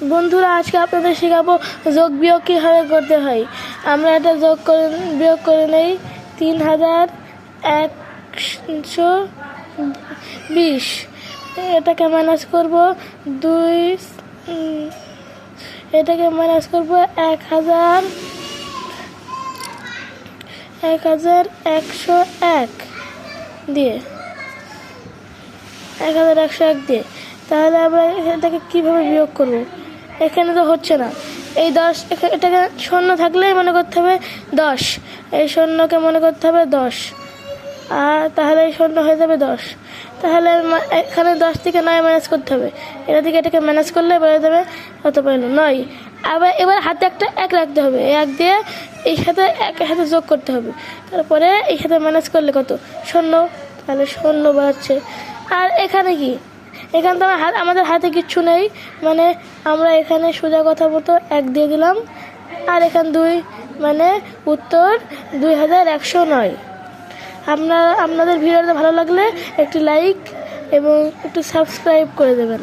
বন্ধুরা, আজকে আপনাদের শেখাবো যোগ বিয়োগ কীভাবে করতে হয়। আমরা এটা যোগ করে, বিয়োগ করে নেই, তিন হাজার একশো বিশ। এটাকে মাইনাস করব দুই এটাকে মাইনাস করব এক হাজার এক হাজার একশো এক দিয়ে। এক হাজার একশো এক দিয়ে। তাহলে আমরা এটাকে কীভাবে বিয়োগ করব? এখানে তো হচ্ছে না। এই দশ এটাকে শূন্য থাকলেই মনে করতে হবে দশ। এই শূন্যকে মনে করতে হবে দশ। আর তাহলে এই শূন্য হয়ে যাবে দশ। তাহলে এখানে দশ থেকে নয় ম্যানেজ করতে হবে। এটা থেকে এটাকে ম্যানেজ করলে বেড়ে যাবে কত পাইল? নয়। আবার এবার হাতে একটা এক রাখতে হবে। এক দিয়ে এই সাথে এক সাথে যোগ করতে হবে। তারপরে এই সাথে ম্যানেজ করলে কত? শূন্য। তাহলে শূন্য বাড়ছে। আর এখানে কি? এখানে তো আমার আমাদের হাতে কিচ্ছু নেই। মানে আমরা এখানে সোজা কথা মতো এক দিয়ে দিলাম। আর এখান দুই মানে উত্তর দুই হাজার একশো নয়। আপনার, আপনাদের ভিডিওটা ভালো লাগলে একটি লাইক এবং একটু সাবস্ক্রাইব করে দেবেন।